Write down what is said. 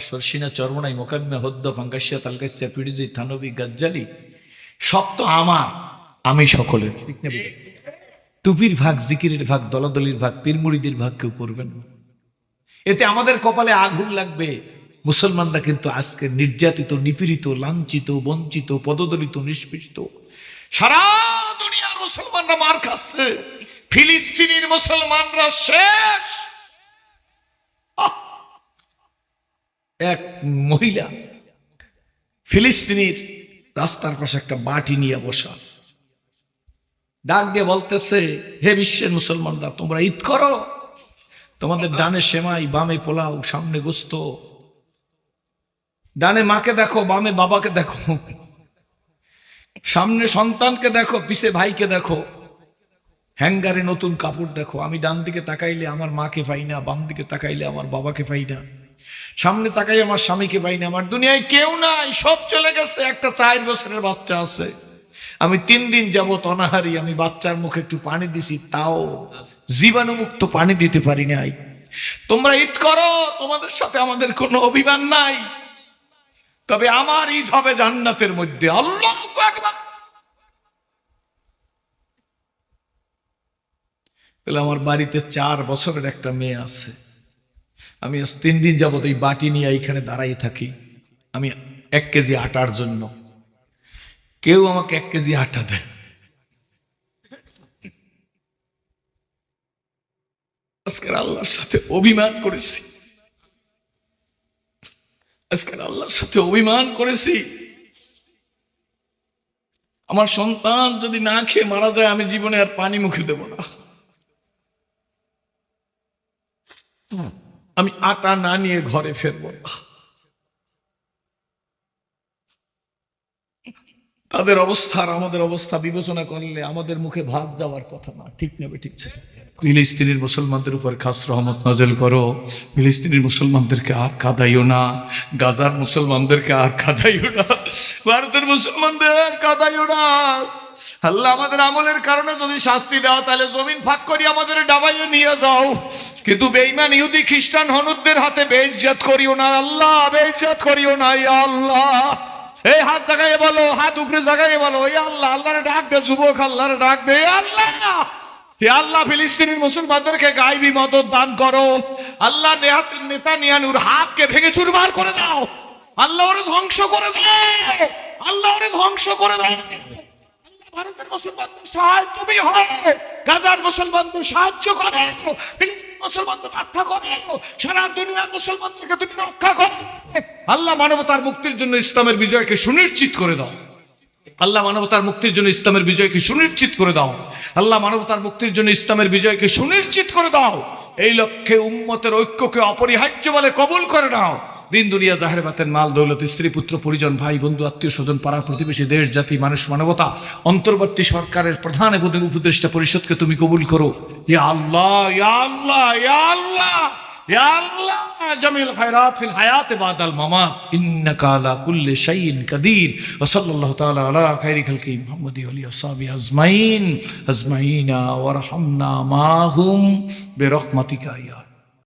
সরসিনা চরমনাই মোকাদ্মে হদ্দ, ফাঙ্গাসিয়া, তালগাসিয়া পিডিজি থানবি গাজ্জালি, সব তো আমার। আমি সকলের। টুপির ভাগ, জিকিরের ভাগ, দলাদলির ভাগ, পীরমুড়িদের ভাগ কেউ করবেন এতে আমাদের কপালে আগুন লাগবে। মুসলমানরা কিন্তু আজকে নির্যাতিত, নিপীড়িত, লাঞ্ছিত, বঞ্চিত, পদদলিত, নিষ্পৃষ্ট। সারা দুনিয়ার মুসলমানরা মার খাচ্ছে। ফিলিস্তিনির মুসলমানরা শেষ। এক মহিলা ফিলিস্তিনির রাস্তার পাশে একটা বাটি নিয়ে বসা। ডাক দিয়ে বলতেছে, হে বিশ্বের মুসলমানরা, তোমরা ঈদ করো। তোমাদের ডানে সেমাই, বামে পোলাও, সামনে গোস্ত। ডানে মাকে দেখো, বামে বাবাকে দেখো। সামনে সন্তানকে দেখো, পিছে ভাইকে দেখো। হ্যাঙ্গারে নতুন কাপড় দেখো। আমি ডান দিকে তাকাইলে আমার মাকে পাই না, বাম দিকে তাকাইলে আমার বাবাকে পাই না। সামনে তাকাই আমার স্বামীকে পাই না আমার দুনিয়ায় কেউ নাই, সব চলে গেছে, একটা চার বছরের বাচ্চা আছে। আমি তিন দিন যাব অনাহারি, আমি বাচ্চার মুখে একটু পানি দিছি, তাও জীবাণুমুক্ত পানি দিতে পারি নাই। তোমরা ঈদ করো, তোমাদের সাথে আমাদের কোনো অভিমান নাই। তবে আমার ঈদ হবে জান্নাতের মধ্যে, আল্লাহ আমার বাড়িতে চার বছরের একটা মেয়ে আছে। আমি তিন দিন যাবত এই বাটি নিয়ে এইখানে দাঁড়াই থাকি। আমি এক কেজি আটার জন্য। কেউ আমাকে এক কেজি আটা দেয়। আজকের আল্লাহর সাথে অভিমান করেছি। আজকের আল্লাহর সাথে অভিমান করেছি। আমার সন্তান যদি না খেয়ে মারা যায়, আমি জীবনে আর পানি মুখে দেব না। আমি আটা না নিয়ে ঘরে ফেরবো। তাদের অবস্থা আর আমাদের অবস্থা বিবেচনা করলে আমাদের মুখে ভাত যাওয়ার কথা না। ঠিক নেবে ঠিক ছিল। ফিলিস্তিনের মুসলমানদের উপর খাস রহমত নজল করো। ফিলিস্তিনের মুসলমানদেরকে আর কাদাইও না। গাজার মুসলমানদেরকে আর কাদাইও না। ভারতের মুসলমানদের আর কাদাইও না। আল্লাহ আমাদের আমলের কারণে যদি শাস্তি দাও, তাহলে জমিন ফাঁক করি আমাদের ডাবাইয়ে নিয়ে যাও। কিন্তু বেঈমান ইহুদি খ্রিস্টান হনুদদের হাতে বেইজ্জত করিও না, আল্লাহ, বেইজ্জত করিও না, ইয়া আল্লাহ। এই হাত জাগায় বলো, হাত উপরে জাগায় বলো, ইয়া আল্লাহ, আল্লাহরে ডাক দে, যুবক, আল্লাহরে ডাক দে আল্লাহ। হে আল্লাহ, ফিলিস্তিনের মুসলমানদেরকে মদত দান করো। আল্লাহ, নেহাত নেতা নিয়ানুর হাতকে ভেঙে চুরমার করে দাও। আল্লাহ ওরে ধ্বংস করে দাও আল্লাহ ওরে ধ্বংস করে দাও হয়। মুসলমানদের সাহায্য করে মুসলমানদের রক্ষা করে, সারা দুনিয়ার মুসলমানদেরকে তুমি রক্ষা করো। আল্লাহ মানবতার মুক্তির জন্য ইসলামের বিজয়কে সুনিশ্চিত করে দাও। আল্লাহ মানবতার মুক্তির জন্য ইসলামের বিজয়কে সুনিশ্চিত করে দাও। আল্লাহ মানবতার মুক্তির জন্য ইসলামের বিজয়কে সুনিশ্চিত করে দাও। এই লক্ষ্যে উম্মতের ঐক্যকে অপরিহার্য বলে কবুল করে নাও। দিন দুনিয়া জাহের বাতেন মাল, দৌলত, স্ত্রী, পুত্র, পরিজন, ভাই, বন্ধু, আত্মীয় স্বজন, পাড়া, প্রতিবেশী, দেশ, জাতি, মানুষ, মানবতা, অন্তর্বর্তী সরকারের প্রধান এবং উপদেষ্টা পরিষদকে তুমি কবুল করো। ইয়া আল্লাহ ইয়া আল্লাহ ইয়া আল্লাহ জামিল কুল্লি আজমাইন, আজমাইনা